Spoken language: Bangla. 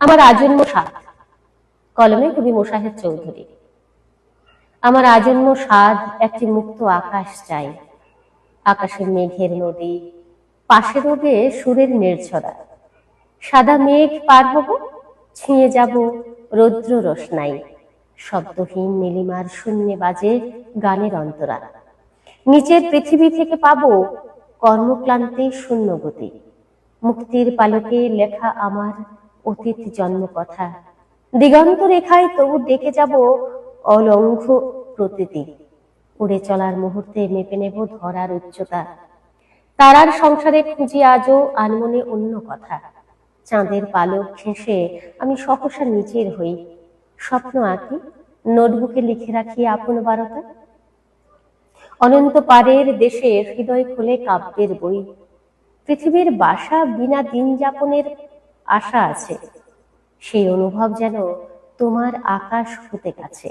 আমার আজন্ম স্বাদ কলমে কবি মোশাহেদ চৌধুরী। আমার আজন্ম স্বাদ একটি মুক্ত আকাশ চাই। আকাশের মেঘের নদী পাশে রবে সুরের নির্ঝরা। সাদা মেঘ পার হব, ছিঁয়ে যাব রৌদ্র রোশনাই। শব্দহীন নীলিমার শূন্যে বাজে গানের অন্তরা। নিচের পৃথিবী থেকে পাবো কর্মক্লান্তি শূন্য গতি মুক্তির পালকে লেখা আমার অতীত জন্ম কথা। দিগন্ত রেখায় তবু ডেকে যাব অলঙ্ঘ প্রতীতি উড়ে চলার মুহূর্তে মেপে নেব ধরার উচ্চতা। তারার সংসারে খুঁজি আজও আনমনে অন্য কথা। চাঁদের পালক ঘেঁষে আমি সহসা নিচের হই। স্বপ্ন আঁকি, নোটবুকে লিখে রাখি আপন বারতা। অনন্ত পারের দেশে হৃদয় খুলে কাব্যের বই। পৃথিবীর বাসা বিনা দিন যাপনের আশা আছে। সেই অনুভব যেন তোমার আকাশ হতে কাছে।